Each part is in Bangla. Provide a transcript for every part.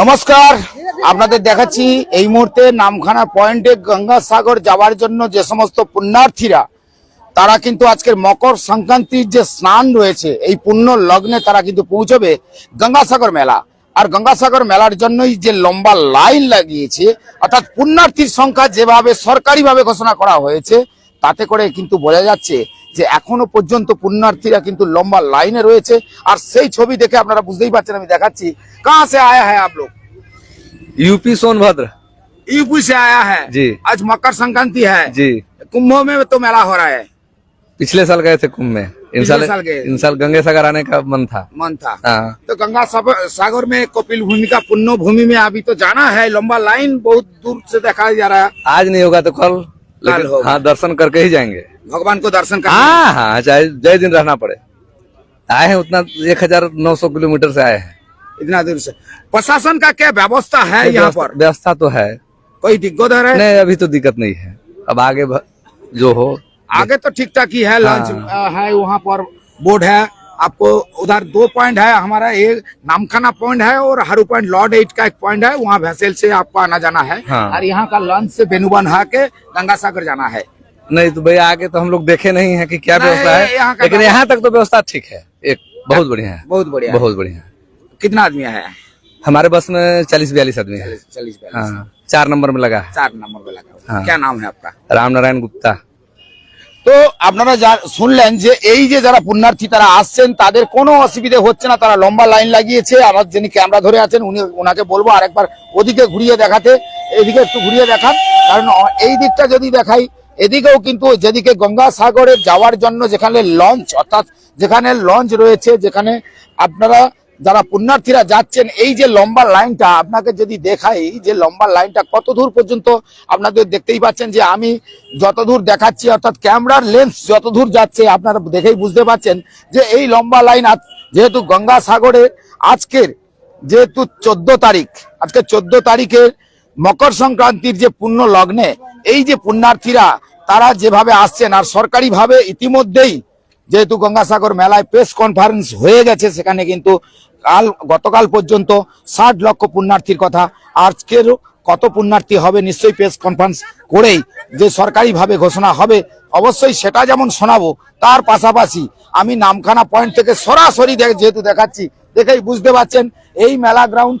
নমস্কার, আপনাদের দেখাচ্ছি এই মুহূর্তে নামখানা পয়েন্টে গঙ্গাসাগর যাওয়ার জন্য যে সমস্ত পুণ্যার্থীরা, তারা কিন্তু আজকের মকর সংক্রান্তির যে স্নান রয়েছে, এই পুণ্য লগ্নে তারা কিন্তু পৌঁছবে গঙ্গাসাগর মেলা। আর গঙ্গাসাগর মেলার জন্যই যে লম্বা লাইন লাগিয়েছে, অর্থাৎ পুণ্যার্থীর সংখ্যা যেভাবে সরকারিভাবে ঘোষণা করা হয়েছে, তাতে করে কিন্তু বোঝা যাচ্ছে যে এখনো পর্যন্ত পুণ্যার্থীরা কিন্তু লম্বা লাইনে রয়েছে আর সেই ছবি দেখে আপনারা বুঝতেই পারছেন আমি দেখাচ্ছি কাহা সে আয়া হ্যাঁ आप लोग यूपी सोनभद्र यूपी से आया है जी। आज मकर संक्रांति है जी कुंभों में तो मेला हो रहा है पिछले साल गए थे कुंभ में इन पिछले साल साल गए। इन साल गंगे सागर आने का मन था मन था हाँ तो गंगा सागर सागर में कपिल भूमि का पुण्य भूमि में अभी तो जाना है लंबा लाइन बहुत दूर से देखा जा रहा है आज नहीं होगा तो कल लेकिन होगा। हाँ दर्शन करके ही जाएंगे भगवान को दर्शन करने। हाँ हाँ चाहे जय दिन रहना पड़े। आए हैं उतना एक हज़ार नौ सौ किलोमीटर से आए हैं। इतना दूर से। प्रशासन का क्या व्यवस्था है यहाँ पर? व्यवस्था तो है। कोई दिक्कत है? नहीं अभी तो दिक्कत नहीं है। अब आगे जो हो। आगे तो ठीक ठाक ही है लंच हाँ। है वहाँ पर बोर्ड है। आपको उधर दो पॉइंट है हमारा एक नामखाना पॉइंट है और हरू पॉइंट लॉर्ड एट का एक पॉइंट है। वहाँ भैसेल से आपको आना जाना है। हाँ। और यहाँ का लंच से बेनुबन के गंगा सागर जाना है। नहीं तो भैया आगे तो हम लोग देखे नहीं है कि क्या नहीं, व्यवस्था है यहाँ का लेकिन तो- यहाँ तक तो व्यवस्था ठीक है एक बहुत बढ़िया है बहुत बढ़िया बहुत बढ़िया है कितना आदमी है हमारे बस में चालीस बयालीस आदमी है चालीस बयालीस हाँ चार नंबर में लगा है चार नंबर पे लगा हुआ है। हाँ। क्या नाम है आपका राम नारायण गुप्ता তো আপনারা যা শুনলেন যে এই যে যারা পুণ্যার্থী তারা আসছেন তাদের কোনো অসুবিধে হচ্ছে না তারা লম্বা লাইন লাগিয়েছে আমার যিনি ক্যামেরা ধরে আছেন উনি ওনাকে বলবো আরেকবার ওদিকে ঘুরিয়ে দেখাতে এদিকে একটু ঘুরিয়ে দেখান কারণ অ- এই দিকটা যদি দেখাই এদিকেও কিন্তু যেদিকে গঙ্গাসাগরে যাওয়ার জন্য যেখানে লঞ্চ, অর্থাৎ যেখানে লঞ্চ রয়েছে, যেখানে আপনারা যারা পুণ্যার্থীরা যাচ্ছেন, এই যে লম্বা লাইনটা আপনাকে যদি দেখাই, যে লম্বা লাইনটা কত দূর পর্যন্ত আপনাদের দেখতেই পাচ্ছেন যে আমি যত দূর দেখাচ্ছি, অর্থাৎ ক্যামেরার লেন্স যত দূর যাচ্ছে, আপনারা দেখেই বুঝতে পাচ্ছেন যে এই লম্বা লাইন যেহেতু গঙ্গাসাগরে, আজকের যেহেতু চোদ্দ তারিখ, আজকে চোদ্দ তারিখের মকর সংক্রান্তির যে পুণ্য লগ্নে, এই যে পুণ্যার্থীরা, তারা যেভাবে আসছেন, আর সরকারিভাবে ইতিমধ্যেই যেহেতু গঙ্গাসাগর মেলায় প্রেস কনফারেন্স হয়ে গেছে, সেখানে কিন্তু কাল, গতকাল পর্যন্ত ষাট লক্ষ পুণ্যার্থীর কথা আজকেরও কত পুণ্যার্থী হবে নিশ্চয়ই প্রেস কনফারেন্স করেই যে সরকারিভাবে ঘোষণা হবে, অবশ্যই সেটা যেমন শোনাবো, তার পাশাপাশি আমি নামখানা পয়েন্ট থেকে সরাসরি যেহেতু দেখাচ্ছি, দেখেই বুঝতে পারছেন, এই মেলা গ্রাউন্ড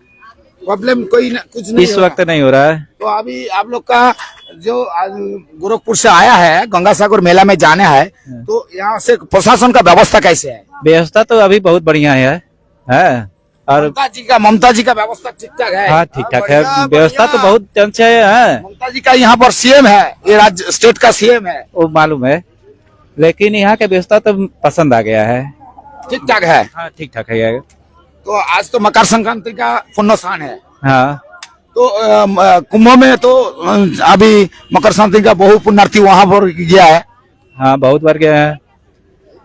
प्रॉब्लम कोई न, कुछ नहीं इस वक्त नहीं हो रहा है। तो अभी आप लोग का जो गोरखपुर से आया है गंगा सागर मेला में जाना है तो यहाँ से प्रशासन का व्यवस्था कैसे है? व्यवस्था तो अभी बहुत बढ़िया है है। और ममता जी का ममता जी का व्यवस्था ठीक ठाक है हाँ। ठीक ठाक है व्यवस्था तो बहुत अच्छे है ममता जी का यहाँ पर सीएम है ये राज्य स्टेट का सीएम है। वो मालूम है। लेकिन यहाँ का व्यवस्था तो पसंद आ गया है। ठीक ठाक है। हाँ ठीक ठाक है। तो आज तो मकर संक्रांति का पुण्य स्थान है। हाँ। तो कुंभ में तो अभी मकर संक्रांति का बहु पुण्यार्थी वहाँ पर गया है। हाँ बहुत बार गया है।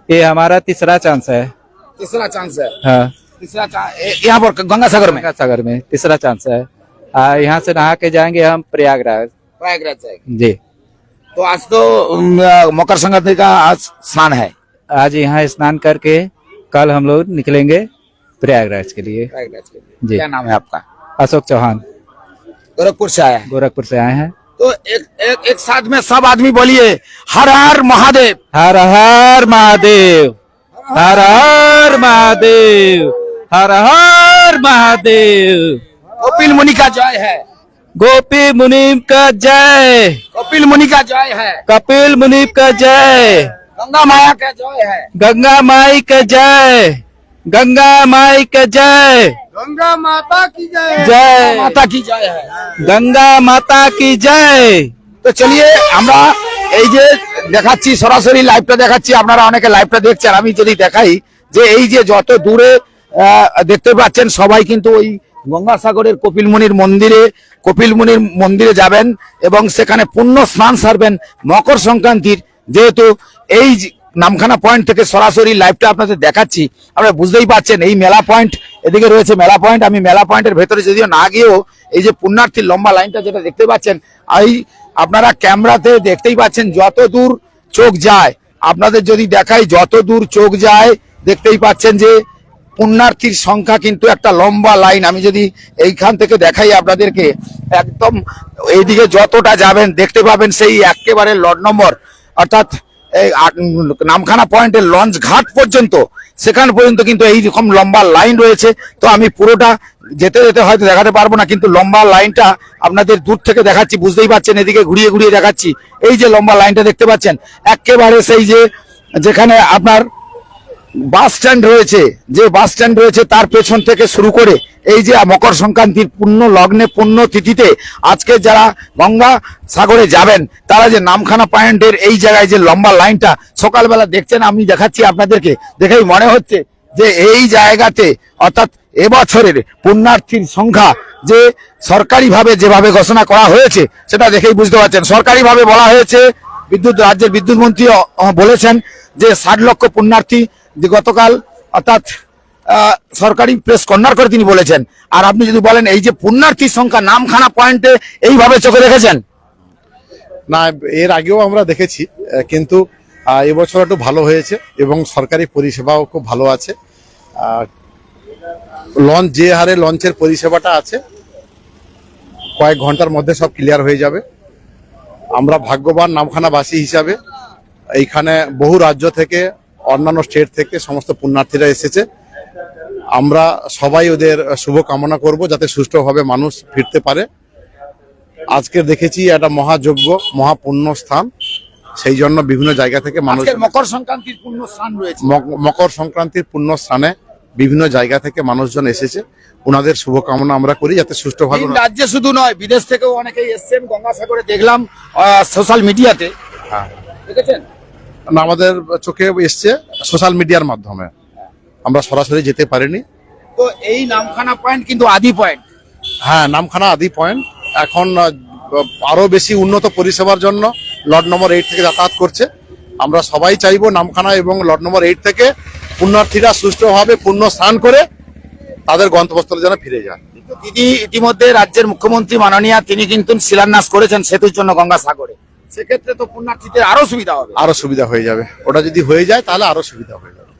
ये हमारा तीसरा चांस है। तीसरा चांस है। हाँ। तीसरा चांस यहाँ पर गंगासागर में? गंगा सागर में तीसरा चांस है। यहाँ से नहा के जाएँगे हम प्रयागराज। प्रयागराज जाएगा। जी। तो आज तो मकर संक्रांति का आज स्नान है। आज यहाँ स्नान करके कल हम लोग निकलेंगे। प्रयागराज के लिए। प्रयागराज के लिए। जी। क्या नाम है आपका? अशोक चौहान। गोरखपुर से आया है। गोरखपुर से आए हैं। तो एक एक एक साथ में सब आदमी बोलिए हर हर महादेव। हर हर महादेव हर हर महादेव हर हर महादेव। कपिल मुनि का जय है। गोपी मुनीम का जय। कपिल मुनि का जय है। कपिल मुनीम का जय। गंगा माया का जय है। गंगा माई का जय। गंगा माई का जय गंगा माता की जय जय माता की जय है गंगा माता की जय তো চলিয়ে আমরা এই যে দেখাচ্ছি সরাসরি লাইভটা দেখাচ্ছি আপনারা অনেকে লাইভটা দেখছেন আমি যদি দেখাই যে এই যে যত দূরে আহ, দেখতে পাচ্ছেন সবাই কিন্তু ওই গঙ্গাসাগরের কপিলমুনির মন্দিরে কপিল মুনির মন্দিরে যাবেন এবং সেখানে পুণ্য স্নান সারবেন মকর সংক্রান্তির যেহেতু এই যে নামখানা পয়েন্ট থেকে সরাসরি লাইভটা আপনাদের দেখাচ্ছি। আপনারা বুঝতেই পারছেন, এই মেলা পয়েন্ট এদিকে রয়েছে মেলা পয়েন্ট আমি মেলা পয়েন্টের ভেতরে যদিও না গিয়েও এই যে পুণ্যার্থীর লম্বা লাইনটা যেটা দেখতে পাচ্ছেন, এই আপনারা ক্যামেরাতে দেখতেই পাচ্ছেন যত দূর চোখ যায়। আপনাদের যদি দেখাই যত দূর চোখ যায়, দেখতেই পাচ্ছেন যে পুণ্যার্থীর সংখ্যা কিন্তু একটা লম্বা লাইন আমি যদি এইখান থেকে দেখাই আপনাদেরকে, একদম এইদিকে যতটা যাবেন, দেখতে পাবেন সেই একেবারে লট নম্বর। অর্থাৎ নামখানা পয়েন্টের লঞ্চ ঘাট পর্যন্ত, সেখান পর্যন্ত কিন্তু এইরকম লম্বা লাইন রয়েছে। তো আমি পুরোটা যেতে যেতে হয়তো দেখাতে পারব না, কিন্তু লম্বা লাইনটা আপনাদের দূর থেকে দেখাচ্ছি, বুঝতেই পারছেন, এদিকে ঘুরিয়ে ঘুরিয়ে দেখাচ্ছি। এই যে লম্বা লাইনটা দেখতে পাচ্ছেন, একেবারে সেই যে যেখানে আপনার বাস স্ট্যান্ড রয়েছে, যে বাস স্ট্যান্ড রয়েছে তার পেছন থেকে শুরু করে এই যে মকর সংক্রান্তির পূর্ণ লগ্নে পূর্ণ তিথিতে আজকে যারা গঙ্গা সাগরে যাবেন, তারা যে নামখানা পয়েন্টের এই জায়গায় যে লম্বা লাইনটা সকালবেলা দেখছেন, আমি দেখাচ্ছি আপনাদেরকে। দেখেই মনে হচ্ছে যে এই জায়গাতে, অর্থাৎ এবছরের পুণ্যার্থীর সংখ্যা যে সরকারিভাবে যেভাবে ঘোষণা করা হয়েছে, সেটা দেখেই বুঝতে পারছেন। সরকারিভাবে বলা হয়েছে, বিদ্যুৎ রাজ্যের বিদ্যুৎ মন্ত্রী বলেছেন যে ষাট লক্ষ পুণ্যার্থী যে গতকাল অর্থাৎ সরকারি প্রেস কর্নার করে তিনি বলেছেন। আর আপনি যদি বলেন এই যে পুণ্যার্থীর সংখ্যা নামখানা পয়েন্টে এইভাবে চোখে রেখেছেন না, এর আগেও আমরা দেখেছি কিন্তু এবছর একটু ভালো হয়েছে এবং সরকারি পরিষেবাও খুব ভালো আছে। লঞ্চ যে হারে লঞ্চের পরিষেবাটা আছে, কয়েক ঘণ্টার মধ্যে সব ক্লিয়ার হয়ে যাবে। আমরা ভাগ্যবান নামখানাবাসী হিসাবে, এইখানে বহু রাজ্য থেকে অন্যান্য স্টেট থেকে সমস্ত পুণ্যার্থীরা এসেছে। আমরা সবাই ওদের শুভ কামনা করব যাতে সুষ্ঠুভাবে মানুষ ফিরতে পারে। আজকে দেখেছি একটা মহাযজ্ঞ মহাপুণ্য স্থান সেই জন্য বিভিন্ন জায়গা থেকে মানুষ মকর সংক্রান্তির পূর্ণ স্থান রয়েছে মকর সংক্রান্তির পুণ্য স্থানে বিভিন্ন জায়গা থেকে মানুষজন এসেছে। ওনাদের শুভকামনা আমরা করি যাতে সুষ্ঠুভাবে রাজ্যে শুধু নয় বিদেশ থেকেও অনেকেই এসছেন। গঙ্গাসাগরে দেখলাম সোশ্যাল মিডিয়াতে হ্যাঁ। দেখেছেন? আমাদের চোখে এসছে সোশ্যাল মিডিয়ার মাধ্যমে। আমরা সরাসরি যেতে পারিনি। তো এই নামখানা পয়েন্ট কিন্তু আদি পয়েন্ট হ্যাঁ নামখানা আদি পয়েন্ট এখন আহ, আরও বেশি উন্নত পরিষেবার জন্য লট নম্বর এইট থেকে যাতায়াত করছে। আমরা সবাই চাইব নামখানা এবং লট নম্বর এইট থেকে পুণ্যার্থীরা সুষ্ঠুভাবে পুণ্য স্নান করে তাদের গন্তব্যস্থলে যেন ফিরে যায়। দিদি ইতিমধ্যে রাজ্যের মুখ্যমন্ত্রী মাননীয়া তিনি কিন্তু শিলান্যাস করেছেন সেতুর জন্য গঙ্গাসাগরে। সেক্ষেত্রে তো পুণ্যার্থীদের আরও সুবিধা হবে। আরও সুবিধা হয়ে যাবে। ওটা যদি হয়ে যায় তাহলে আরও সুবিধা হয়ে যাবে।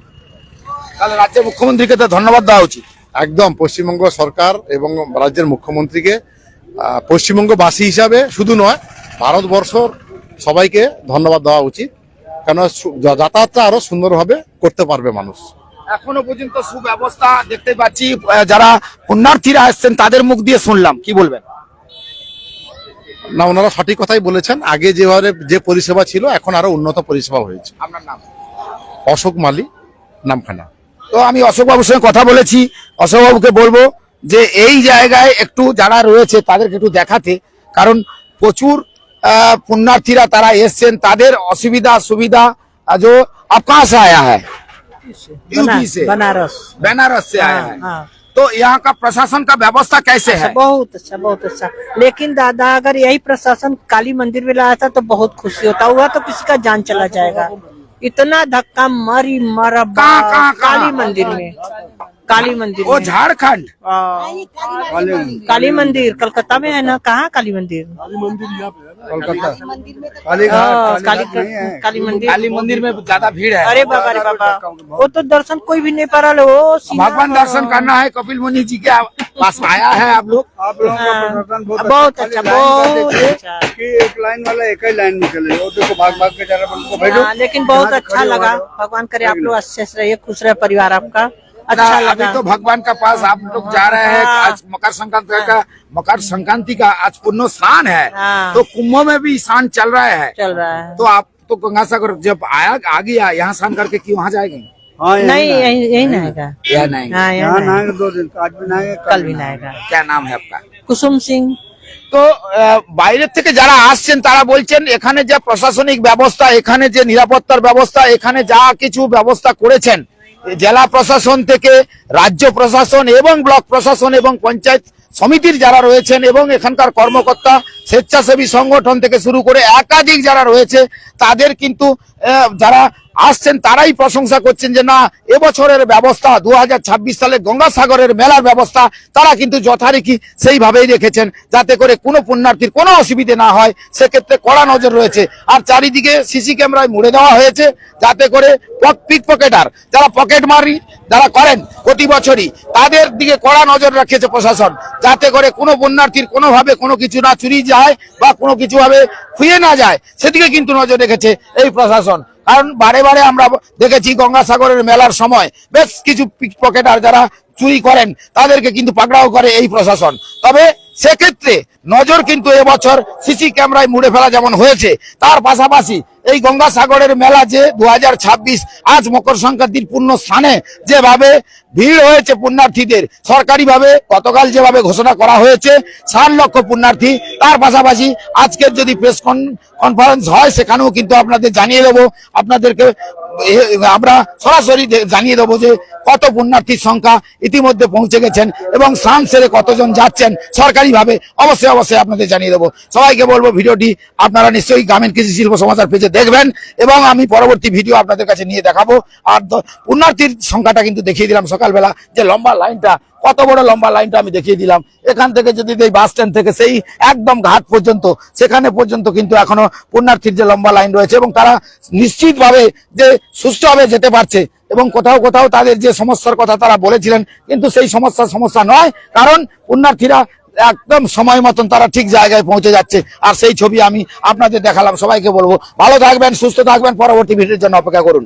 তাহলে রাজ্যের মুখ্যমন্ত্রীকে তো ধন্যবাদ দেওয়া উচিত। একদম পশ্চিমবঙ্গ সরকার এবং রাজ্যের মুখ্যমন্ত্রীকে পশ্চিমবঙ্গবাসী হিসাবে শুধু নয় ভারতবর্ষর সবাইকে ধন্যবাদ দেওয়া উচিত। কেন যাতায়াতটা আরও সুন্দরভাবে করতে পারবে মানুষ। এখনও পর্যন্ত সুব্যবস্থা দেখতে পাচ্ছি যারা পুণ্যার্থীরা আসছেন তাদের মুখ দিয়ে শুনলাম। কি বলবেন? না ওনারা সঠিক কথাই বলেছেন আগে যেভাবে যে পরিষেবা ছিল এখন আরো উন্নত পরিষেবা হয়েছে আপনার নাম অশোক মালি নামখানা তো আমি অশোক বাবুর সঙ্গে কথা বলেছি অশোক বাবুকে বলবো যে এই জায়গায় একটু যারা রয়েছে তাদেরকে একটু দেখাতে কারণ প্রচুর আহ, পুণ্যার্থীরা তারা এসছেন তাদের অসুবিধা সুবিধা আহ, जो आप कहाँ से आया है यूपी से बनारस बनारस से आया है हाँ तो यहाँ का प्रशासन का व्यवस्था कैसे है? बहुत अच्छा बहुत अच्छा। लेकिन दादा अगर यही प्रशासन काली मंदिर में लाया था तो बहुत खुशी होता। हुआ तो किसी का जान चला जाएगा। इतना धक्का मरी मारा कहाँ? काली मंदिर में। काली मंदिर वो झारखंड। हाँ, काली मंदिर कलकत्ता में है ना? कहाँ काली मंदिर? हाँ, काली काली मंदिर। काली मंदिर में ज़्यादा भीड़ है। अरे बाबा रे बाबा। वो तो दर्शन कोई भी नहीं पा रहा वो सीधा- भगवान दर्शन करना है कपिल मुनि जी के पास आया है आप लोग। आप लोगों का हाँ, बहुत बहुत अच्छा अच्छा बहुत अच्छा। एक लाइन वाला एक ही लाइन निकले। वो देखो भाग भाग के जा रहा है हाँ, लेकिन बहुत अच्छा लगा। भगवान करे आप लोग अच्छे से रहिए खुश रहे परिवार आपका। अच्छा अभी लगा तो भगवान का पास आप लोग जा रहे हैं हाँ। आज मकर संक्रांति का मकर संक्रांति का आज पुण्य स्नान है हाँ। तो कुंभ में भी स्नान चल रहा है चल रहा है तो आप तो गंगासागर जब आया आ गया यहाँ स्नान करके क्यों वहाँ जाएंगे हाँ यहीं नहीं ना। यही यही नहाएगा या नहीं हाँ यहाँ यहाँ नहाएंगे दो दिन आज भी नहाएंगे कल भी नहाएगा क्या नाम है आपका कुसुम सिंह তো আহ, বাইরের থেকে যারা আসছেন তারা বলছেন এখানে যে প্রশাসনিক ব্যবস্থা এখানে যে নিরাপত্তার ব্যবস্থা এখানে যা কিছু ব্যবস্থা করেছেন জেলা প্রশাসন থেকে রাজ্য প্রশাসন এবং ব্লক প্রশাসন এবং পঞ্চায়েত সমিতির যারা রয়েছেন এবং এখানকার কর্মকর্তা, স্বেচ্ছাসেবী সংগঠন থেকে শুরু করে একাধিক যারা রয়েছে, তাদের কিন্তু যারা আসছেন, তারাই প্রশংসা করছেন যে না, এবছরের ব্যবস্থা দু হাজার ছাব্বিশ সালে গঙ্গাসাগরের মেলার ব্যবস্থা, তারা কিন্তু যথারীতি সেইভাবেই রেখেছেন, যাতে করে কোনো পুণ্যার্থীর কোনো অসুবিধে না হয়। সেক্ষেত্রে কড়া নজর রয়েছে। আর চারিদিকে সিসি ক্যামেরায় মুড়ে দেওয়া হয়েছে, যাতে করে পিক পকেটার যারা পকেট মারি, যারা করেন প্রতি বছরই, তাদের দিকে কড়া নজর রাখেছে প্রশাসন, যাতে করে কোনো পুণ্যার্থীর কোনোভাবে কোনো কিছু না চুরি যায় বা কোনো কিছুভাবে খুঁয়ে না যায়, সেদিকে কিন্তু নজর রেখেছে এই প্রশাসন। কারণ বারে বারে আমরা দেখেছি গঙ্গাসাগরের মেলার সময় বেশ কিছু পিকপকেটার যারা চুরি করেন, তাদেরকে কিন্তু পাকড়াও করে এই প্রশাসন। তবে সেক্ষেত্রে নজর কিন্তু এবছর সিসি ক্যামেরায় মুড়ে ফেলা যেমন হয়েছে, তার পাশাপাশি এই গঙ্গাসাগরের মেলা যে দু হাজার ছাব্বিশ, আজ মকর সংক্রান্তির পূর্ণ স্থানে যেভাবে ভিড় হয়েছে পুণ্যার্থীদের, সরকারিভাবে গতকাল যেভাবে ঘোষণা করা হয়েছে, ষাট লক্ষ পুণ্যার্থী, তার পাশাপাশি আজকের যদি প্রেস কনফারেন্স হয়, সেখানেও কিন্তু আপনাদের জানিয়ে দেবো, আপনাদেরকে আমরা সরাসরি জানিয়ে দেবো যে কত পুণ্যার্থীর সংখ্যা ইতিমধ্যে পৌঁছে গেছেন এবং স্নান সেরে কতজন যাচ্ছেন সরকারিভাবে অবশ্যই অবশ্যই আপনাদের জানিয়ে দেবো। সবাইকে বলব, ভিডিওটি আপনারা নিশ্চয়ই গ্রামীণ কৃষি শিল্প সমাচার পেজে দেখবেন এবং আমি পরবর্তী ভিডিও আপনাদের কাছে নিয়ে দেখাবো। আর পুণ্যার্থীর সংখ্যাটা কিন্তু দেখিয়ে দিলাম সকালবেলা যে লম্বা লাইনটা কত বড় লম্বা লাইনটা আমি দেখিয়ে দিলাম। এখান থেকে যদি এই বাস স্ট্যান্ড থেকে সেই একদম ঘাট পর্যন্ত, সেখানে পর্যন্ত কিন্তু এখনও পুণ্যার্থীর যে লম্বা লাইন রয়েছে এবং তারা নিশ্চিতভাবে যে সুষ্ঠুভাবে যেতে পারছে এবং কোথাও কোথাও তাদের যে সমস্যার কথা তারা বলেছিলেন, কিন্তু সেই সমস্যা সমস্যা নয়, কারণ পুণ্যার্থীরা একদম সময় মতন তারা ঠিক জায়গায় পৌঁছে যাচ্ছে। আর সেই ছবি আমি আপনাদের দেখালাম, সবাইকে বলব। ভালো থাকবেন, সুস্থ থাকবেন, পরবর্তী ভিডিওর জন্য অপেক্ষা করুন।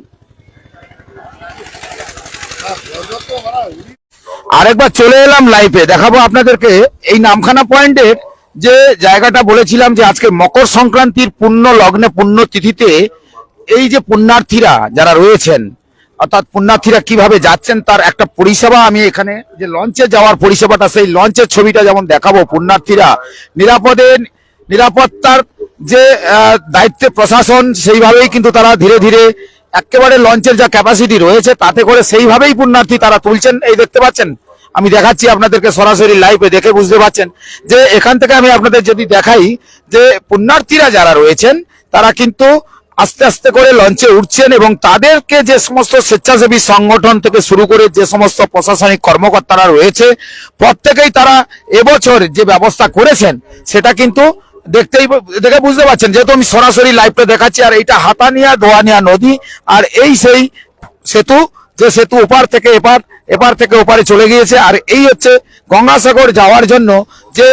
আরেকবার চলে এলাম লাইভে দেখাবো আপনাদেরকে এই নামখানা পয়েন্টের যে জায়গাটা বলেছিলাম যে আজকে মকর সংক্রান্তির পুণ্য লগ্নে পুণ্য তিথিতে এই যে পুণ্যার্থীরা যারা রয়েছেন, অর্থাৎ পুণ্যার্থীরা কীভাবে যাচ্ছেন তার একটা পরিষেবা আমি এখানে যে লঞ্চে যাওয়ার পরিষেবাটা, সেই লঞ্চের ছবিটা যেমন দেখাবো পুণ্যার্থীরা। নিরাপদে, নিরাপত্তার যে দায়িত্বে প্রশাসন, সেইভাবেই কিন্তু তারা ধীরে ধীরে একেবারে লঞ্চের যা ক্যাপাসিটি রয়েছে, তাতে করে সেইভাবেই পুণ্যার্থী তারা তুলছেন। এই দেখতে পাচ্ছেন? আমি দেখাচ্ছি আপনাদেরকে সরাসরি লাইভে দেখে বুঝতে পাচ্ছেন যে এখান থেকে আমি আপনাদের যদি দেখাই যে পুণ্যার্থীরা যারা রয়েছেন, তারা কিন্তু আস্তে আস্তে করে লঞ্চে উঠছেন এবং তাদেরকে যে সমস্ত স্বেচ্ছাসেবী সংগঠন থেকে শুরু করে যে সমস্ত প্রশাসনিক কর্মকর্তারা রয়েছে, প্রত্যেকেই তারা এবছর যে ব্যবস্থা করেছেন, সেটা কিন্তু দেখতেই দেখে বুঝতে পারছেন, যেহেতু আমি সরাসরি লাইভটা দেখাচ্ছি, আর এইটা হাতানিয়া দোয়ানিয়া নদী, আর এই সেই সেতু, যে সেতু ওপার থেকে এপার এপার থেকে ওপারে চলে গিয়েছে, আর এই হচ্ছে গঙ্গাসাগর যাওয়ার জন্য যে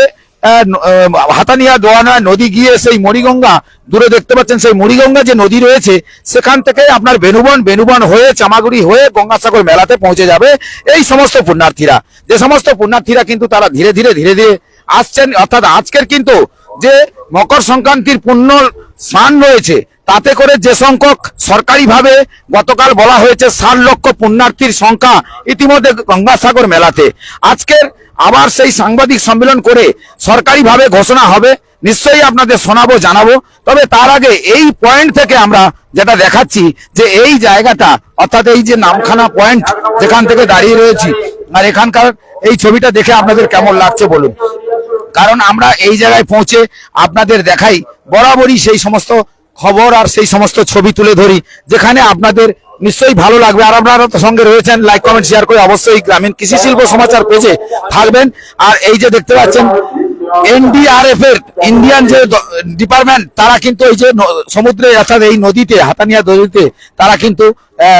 হাতানিয়া দোয়ানা নদী গিয়ে সেই মরিগঙ্গা দূরে দেখতে পাচ্ছেন, সেই মরিগঙ্গা যে নদী রয়েছে, সেখান থেকে আপনার বেনুবন বেনুবন হয়ে, চামাগুড়ি হয়ে গঙ্গাসাগর মেলাতে পৌঁছে যাবে এই সমস্ত পুণ্যার্থীরা। যে সমস্ত পুণ্যার্থীরা কিন্তু তারা ধীরে ধীরে ধীরে ধীরে আসছেন, অর্থাৎ আজকের কিন্তু যে মকর সংক্রান্তির পুণ্য স্নান রয়েছে, তাতে করে যে সংখ্যক সরকারিভাবে গতকাল বলা হয়েছে ষাট লক্ষ পুণ্যার্থীর সংখ্যা ইতিমধ্যে গঙ্গাসাগর মেলাতে। আজকের আবার সেই সাংবাদিক সম্মেলন করে সরকারিভাবে ঘোষণা হবে, নিশ্চয়ই আপনাদের শোনাবো, জানাব। তবে তার আগে এই পয়েন্ট থেকে আমরা যেটা দেখাচ্ছি যে এই জায়গাটা, অর্থাৎ এই যে নামখানা পয়েন্ট যেখান থেকে দাঁড়িয়ে রয়েছি, আর এখানকার এই ছবিটা দেখে আপনাদের কেমন লাগছে বলুন। কারণ আমরা এই জায়গায় পৌঁছে আপনাদের দেখাই, বরাবরই সেই সমস্ত খবর আর সেই সমস্ত ছবি তুলে ধরি, যেখানে আপনাদের নিশ্চয়ই ভালো লাগবে। আর আপনারা তো সঙ্গে রয়েছেন লাইক কমেন্ট শেয়ার করে অবশ্যই গ্রামীণ কৃষি শিল্প সমাচার পেজে থাকবেন। আর এই যে দেখতে পাচ্ছেন এনডিআরএফ এর ইন্ডিয়ান যে ডিপার্টমেন্ট তারা কিন্তু এই যে সমুদ্রে, অর্থাৎ এই নদীতে, হাতানিয়া নদীতে, তারা কিন্তু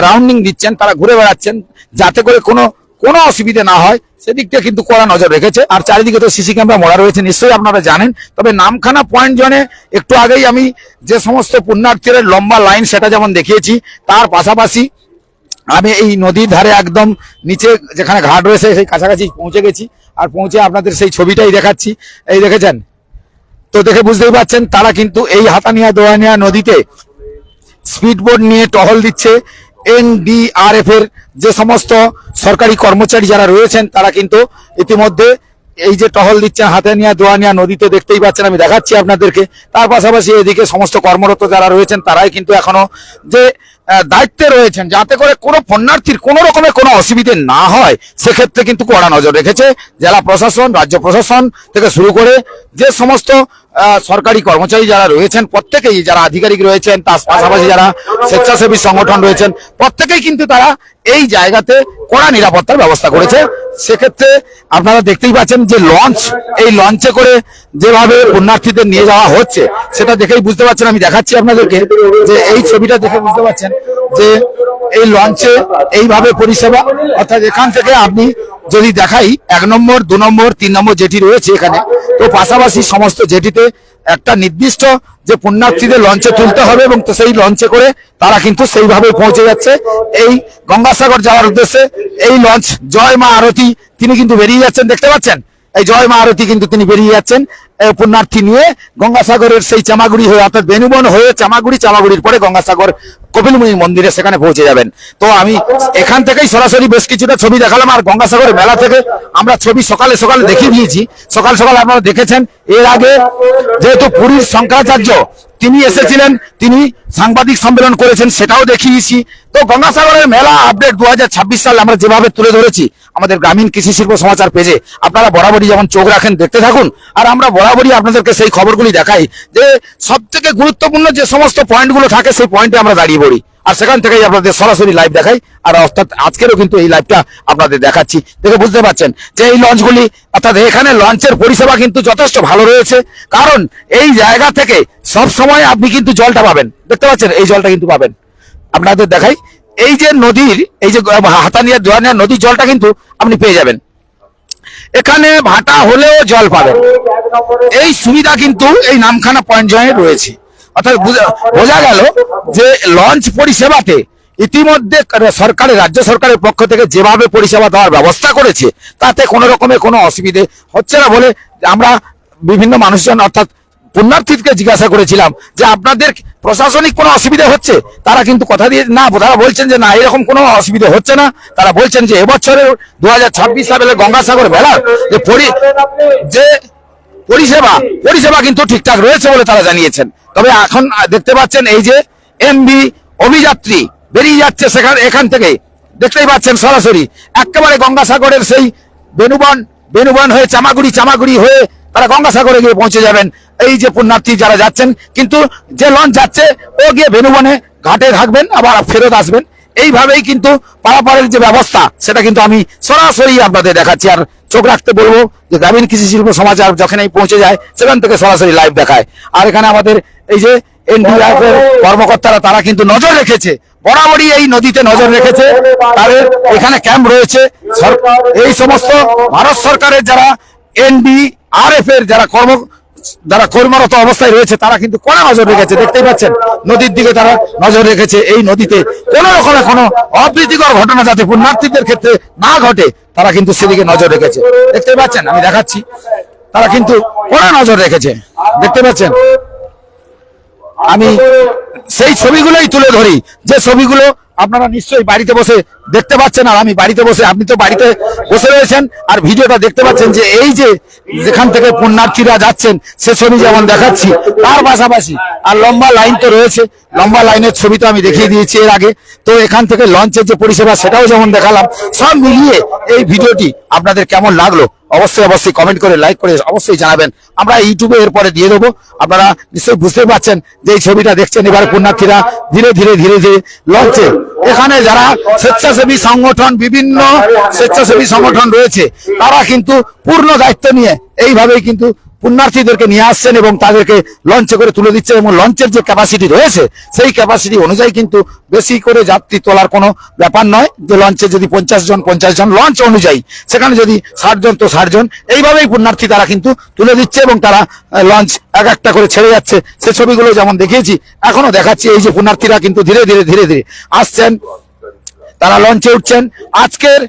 রাউন্ডিং দিচ্ছেন, তারা ঘুরে বেড়াচ্ছেন, যাতে করে কোনো কোনো অসুবিধা না হয়। সেদিক থেকে কিন্তু কড়া নজর রেখেছে। আর চারিদিকে তো সিসি ক্যামেরা মরা রয়েছে, নিশ্চয়ই আপনারা জানেন। তবে নামখানা পয়েন্ট জনে একটু আগেই আমি যে সমস্ত পুণ্যার্থীদের লম্বা লাইন সেটা যেমন দেখিয়েছি, তার পাশাপাশি আমি এই নদীর ধারে একদম নিচে যেখানে ঘাট রয়েছে, সেই কাছাকাছি পৌঁছে গেছি। আর পৌঁছে আপনাদের সেই ছবিটাই দেখাচ্ছি। এই দেখেছেন? তো দেখে বুঝতেই পারছেন তারা কিন্তু এই হাতানিয়া দোয়ানিয়া নদীতে স্পিডবোট নিয়ে টহল দিচ্ছে। এনডিআরএফ এর যে সমস্ত সরকারি কর্মচারী যারা রয়েছেন তারা কিন্তু ইতিমধ্যে এই যে টহল দিচ্ছেন হাতে নিয়ে, দোয়া নিয়ে, নদীতে দেখতেই পাচ্ছেন, আমি দেখাচ্ছি আপনাদেরকে। তার পাশাপাশি এদিকে সমস্ত কর্মরত যারা রয়েছেন, তারাই কিন্তু এখনও যে দায়িত্বে রয়েছেন, যাতে করে কোনো পণ্যার্থীর কোনো রকমের কোনো অসুবিধে না হয়, সেক্ষেত্রে কিন্তু কড়া নজর রেখেছে জেলা প্রশাসন, রাজ্য প্রশাসন থেকে শুরু করে যে সমস্ত সরকারি কর্মচারী যারা রয়েছেন, প্রত্যেকেই যারা আধিকারিক রয়েছেন, তার পাশাপাশি যারা স্বেচ্ছাসেবী সংগঠন রয়েছেন, প্রত্যেকেই কিন্তু তারা এই জায়গাতে কড়া নিরাপত্তার ব্যবস্থা করেছে। সেক্ষেত্রে আপনারা দেখতেই পাচ্ছেন যে লঞ্চ এই লঞ্চে করে যেভাবে পুণ্যার্থীদের নিয়ে যাওয়া হচ্ছে, সেটা দেখেই বুঝতে পারছেন, আমি দেখাচ্ছি আপনাদেরকে যে এই ছবিটা দেখে বুঝতে পারছেন যে এই লঞ্চে এইভাবে পরিষেবা, অর্থাৎ এখান থেকে আপনি যদি দেখাই এক নম্বর, দু নম্বর, তিন নম্বর যেটি রয়েছে এখানে তো পাশাপাশি সমস্ত জেটিতে একটা নির্দিষ্ট যে পুণ্যার্থীদের লঞ্চে তুলতে হবে এবং সেই লঞ্চে করে তারা কিন্তু সেইভাবে পৌঁছে যাচ্ছে। এই গঙ্গাসাগর যাওয়ার উদ্দেশ্যে এই লঞ্চ জয় মা আরতি তিনি কিন্তু বেরিয়ে যাচ্ছেন, দেখতে পাচ্ছেন? এই জয় মা আরতি কিন্তু তিনি বেরিয়ে যাচ্ছেন। পুণ্যার্থী নিয়ে গঙ্গাসাগরের সেই চামাগুড়ি হয়ে, অর্থাৎ বেনুবন হয়ে চামাগুড়ি, চামাগুড়ির পরে গঙ্গাসাগর কপিলমুনি মন্দিরে সেখানে পৌঁছে যাবেন। তো আমি এখান থেকেই সরাসরি বেশ কিছুটা ছবি দেখালাম আর গঙ্গাসাগরের মেলা থেকে আমরা ছবি সকালে সকালে দেখিয়ে দিয়েছি। সকাল সকাল আপনারা দেখেছেন, এর আগে যেহেতু পুরীর শঙ্করাচার্য তিনি এসেছিলেন, তিনি সাংবাদিক সম্মেলন করেছেন, সেটাও দেখিয়েছি তো গঙ্গাসাগরের মেলা আপডেট দু সাল আমরা যেভাবে তুলে ধরেছি, আমাদের গ্রামীণ কৃষি শিল্প সমাচার পেজে আপনারা বরাবরই যেমন চোখ রাখেন, দেখতে থাকুন। আর আমরা বরাবরই আপনাদেরকে সেই খবরগুলি দেখাই যে সব থেকে গুরুত্বপূর্ণ যে সমস্ত পয়েন্টগুলো থাকে, সেই পয়েন্টে আমরা দাঁড়িয়ে পড়ি আর সেখান থেকেই আপনাদের সরাসরি লাইভ দেখাই। আর অর্থাৎ আজকেরও কিন্তু এই লাইভটা আপনাদের দেখাচ্ছি। দেখে বুঝতে পারছেন যে এই লঞ্চগুলি অর্থাৎ এখানে লঞ্চের পরিষেবা কিন্তু যথেষ্ট ভালো রয়েছে। কারণ এই জায়গা থেকে সব সময় আপনি কিন্তু জলটা পাবেন। দেখতে পাচ্ছেন, এই জলটা কিন্তু পাবেন। আপনাদের দেখাই, এই যে নদীর, এই যে হাতানিয়া দোয়ানিয়া নদীর জলটা কিন্তু আপনি পেয়ে যাবেন। এখানে ভাটা হলেও জল পাবেন। এই সুবিধা কিন্তু এই নামখানা পয়েন্ট জয়ে রয়েছে। অর্থাৎ বুঝা- গেল যে লঞ্চ পরিষেবাতে ইতিমধ্যে সরকারের রাজ্য সরকারের পক্ষ থেকে যেভাবে পরিষেবা দেওয়ার ব্যবস্থা করেছে, তাতে কোনো রকমের কোনো অসুবিধে হচ্ছে না বলে আমরা বিভিন্ন মানুষজন, অর্থাৎ পুণ্যার্থীকে জিজ্ঞাসা করেছিলাম যে আপনাদের প্রশাসনিক কোনো অসুবিধা হচ্ছে? তারা কিন্তু কথা দিয়ে না, তারা বলছেন যে না, এরকম কোনো অসুবিধা হচ্ছে না। তারা বলছেন যে এবছরের দু হাজার ছাব্বিশ সালের গঙ্গাসাগর মেলার যে পরি যে পরিষেবা পরিষেবা কিন্তু ঠিকঠাক রয়েছে বলে তারা জানিয়েছেন। তবে এখন দেখতে পাচ্ছেন এই যে এমবি অভিযাত্রী বেরিয়ে যাচ্ছে সেখানে এখান থেকে। দেখতেই পাচ্ছেন সরাসরি। একেবারে গঙ্গাসাগরের সেই বেনুবন বেনুবন হয়ে চামাগুড়ি চামাগুড়ি হয়ে তারা গঙ্গাসাগরে গিয়ে পৌঁছে যাবেন। এই যে পুণ্যার্থী যারা যাচ্ছেন, কিন্তু যে লঞ্চ যাচ্ছে, ও গিয়ে বেনুবনে ঘাটে থাকবেন, আবার ফেরত আসবেন। এইভাবেই কিন্তু পারাপারের যে ব্যবস্থা, সেটা কিন্তু আমি সরাসরি আপনাদের দেখাচ্ছি। আর চোখ রাখতে বলব যে গ্রামীণ কৃষি শিল্প সমাচার যখন এই পৌঁছে যায়, সেখান থেকে সরাসরি লাইভ দেখায়। আর এখানে আমাদের এই যে এনডিআরএফ এর কর্মকর্তারা, তারা কিন্তু নজর রেখেছে। বরাবরই এই নদীতে নজর রেখেছে। তাদের এখানে ক্যাম্প রয়েছে। এই সমস্ত ভারত সরকারের যারা এনডিআরএফ এর যারা কর্ম যারা কর্মরত অবস্থায় রয়েছে, তারা কিন্তু কড়া নজর রেখেছে। দেখতেই পাচ্ছেন, নদীর দিকে তারা নজর রেখেছে এই নদীতে। কোন রকমের কোনো অপ্রীতিকর ঘটনা যাতে পুণ্যার্থীদের ক্ষেত্রে না ঘটে তারা কিন্তু সেদিকে নজর রেখেছে। দেখতে পাচ্ছেন, আমি দেখাচ্ছি। তারা কিন্তু কড়া নজর রেখেছে। দেখতে পাচ্ছেন? আমি সেই ছবিগুলোই তুলে ধরি। যে ছবিগুলো আপনারা নিশ্চয়ই বাড়িতে বসে দেখতে পাচ্ছেন, আর আমি বাড়িতে বসে, আপনি তো বাড়িতে বসে রয়েছেন, আর ভিডিওটা দেখতে পাচ্ছেন যে এই যে যেখান থেকে পুণ্যার্থীরা যাচ্ছেন, সে ছবি যেমন দেখাচ্ছি, তার পাশাপাশি, আর লম্বা লাইন তো রয়েছে, লম্বা লাইনের ছবি তো আমি দেখিয়ে দিয়েছি এর আগে। তো এখান থেকে লঞ্চের যে পরিষেবা, সেটাও যেমন দেখালাম, সব মিলিয়ে এই ভিডিওটি আপনাদের কেমন লাগল, অবশ্যই অবশ্যই কমেন্ট করে লাইক করে অবশ্যই জানাবেন। আমরা ইউটিউবে এরপরে দিয়ে দেবো। আপনারা নিশ্চয়ই বুঝতে পারছেন যে এই ছবিটা দেখছেন, এবার পুণ্যার্থীরা ধীরে ধীরে ধীরে ধীরে লঞ্চে এখানে যারা স্বেচ্ছাসেবী সংগঠন, বিভিন্ন স্বেচ্ছাসেবী সংগঠন রয়েছে, তারা কিন্তু পূর্ণ দায়িত্ব নিয়ে এইভাবেই কিন্তু পুণ্যার্থীদেরকে নিয়ে আসছেন এবং তাদেরকে লঞ্চে করে তুলে দিচ্ছেন এবং লঞ্চের যে ক্যাপাসিটি রয়েছে, সেই ক্যাপাসিটি অনুযায়ী কিন্তু বেশি করে যাত্রী তোলার কোনো ব্যাপার নয়। যে লঞ্চে যদি পঞ্চাশ জন পঞ্চাশ জন লঞ্চ অনুযায়ী, সেখানে যদি ষাট জন তো ষাট জন, এইভাবেই পুণ্যার্থী তারা কিন্তু তুলে দিচ্ছে এবং তারা লঞ্চ এক একটা করে ছেড়ে যাচ্ছে। সে ছবিগুলো যেমন দেখিয়েছি এখনও দেখাচ্ছি, এই যে পুণ্যার্থীরা কিন্তু ধীরে ধীরে ধীরে ধীরে আসছেন। তারা লঞ্চে উঠছেন। আজকের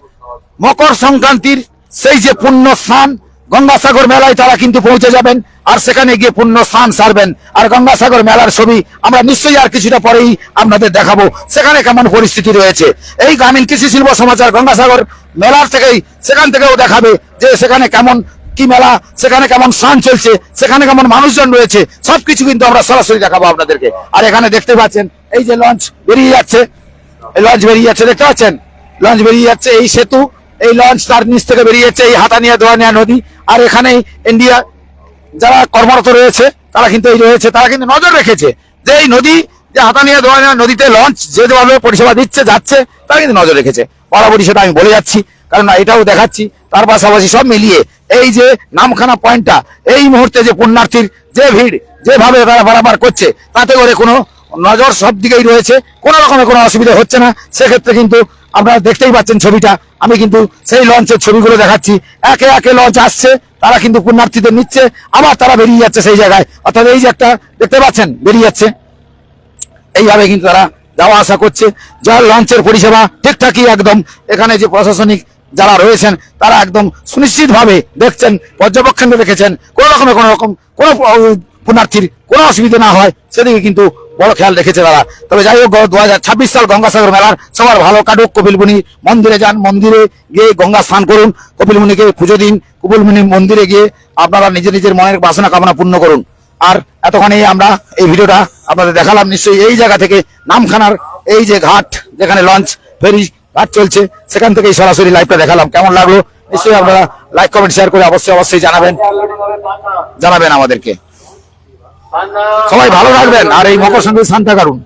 মকর সংক্রান্তির সেই যে পুণ্য স্নান গঙ্গাসাগর মেলায় তারা কিন্তু পৌঁছে যাবেন, আর সেখানে গিয়ে পূর্ণ স্থান সারবেন। আর গঙ্গাসাগর মেলার ছবি আমরা নিশ্চয়ই আর কিছুটা পরেই আপনাদের দেখাবো, সেখানে কেমন পরিস্থিতি রয়েছে। এই গ্রামীণ কৃষি শিল্প সমাচার গঙ্গাসাগর মেলার থেকেই সেখান থেকেও দেখাবে যে সেখানে কেমন কি মেলা, সেখানে কেমন স্নান চলছে, সেখানে কেমন মানুষজন রয়েছে, সবকিছু কিন্তু আমরা সরাসরি দেখাবো আপনাদেরকে। আর এখানে দেখতে পাচ্ছেন, এই যে লঞ্চ বেরিয়ে যাচ্ছে লঞ্চ বেরিয়ে যাচ্ছে, দেখতে পাচ্ছেন? লঞ্চ বেরিয়ে যাচ্ছে এই সেতু এই লঞ্চ তার নিচ থেকে বেরিয়ে যাচ্ছে এই হাতানিয়া দোয়ানিয়া নদী। আর এখানেই ইন্ডিয়া যারা কর্মরত রয়েছে, তারা কিন্তু এই রয়েছে, তারা কিন্তু নজর রেখেছে যে এই নদী, যে হাতানিয়া দোয়ানিয়া নদীতে লঞ্চ যেভাবে পরিষেবা দিচ্ছে, যাচ্ছে, তারা কিন্তু নজর রেখেছে। বরাবরই সেটা আমি বলে যাচ্ছি, কারণ এটাও দেখাচ্ছি। তার পাশাপাশি সব মিলিয়ে এই যে নামখানা পয়েন্টটা এই মুহূর্তে যে পুণ্যার্থীর যে ভিড়, যেভাবে তারা বারাবার করছে, তাতে করে কোনো নজর সব দিকেই রয়েছে। কোনো রকমের কোনো অসুবিধা হচ্ছে না। সেক্ষেত্রে কিন্তু আপনারা দেখতেই পাচ্ছেন ছবিটা। আমি কিন্তু সেই লঞ্চের ছবিগুলো দেখাচ্ছি। একে একে লঞ্চ আসছে, তারা কিন্তু পুণ্যার্থীদের নিচ্ছে, আবার তারা বেরিয়ে যাচ্ছে সেই জায়গায়। অর্থাৎ এই যে একটা, দেখতে পাচ্ছেন? বেরিয়ে যাচ্ছে। এইভাবে কিন্তু তারা যাওয়া আসা করছে। যার লঞ্চের পরিষেবা ঠিকঠাকই একদম। এখানে যে প্রশাসনিক যারা রয়েছেন, তারা একদম সুনিশ্চিত ভাবে দেখছেন, পর্যবেক্ষণ রেখেছেন কোনো রকমের কোনো রকম কোনো পুণ্যার্থীর কোনো অসুবিধা না হয়। সেদিকে কিন্তু বড় খেয়াল রেখেছে তারা তবে যাই হোক দু ছাব্বিশ সাল গঙ্গাসাগর মেলার, সবার ভালো কাটুক কপিলমুনি মন্দিরে যান, মন্দিরে গিয়ে গঙ্গা স্নান করুন, কপিলমুনিকে পুজো দিন, কপিলমুনি মন্দিরে গিয়ে আপনারা নিজের নিজের মনের বাসনা কামনা পূর্ণ করুন। আর এতক্ষণে আমরা এই ভিডিওটা আপনাদের দেখালাম নিশ্চয়ই এই জায়গা থেকে নামখানার এই যে ঘাট, যেখানে লঞ্চ, ফেরি, ঘাট চলছে, সেখান থেকেই সরাসরি লাইভটা দেখালাম। কেমন লাগল? নিশ্চয়ই আপনারা লাইক কমেন্ট শেয়ার করে অবশ্যই অবশ্যই জানাবেন। জানাবেন আমাদেরকে। সবাই ভালো থাকবেন আর এই মকর সংক্রান্তি শান্তা কারণ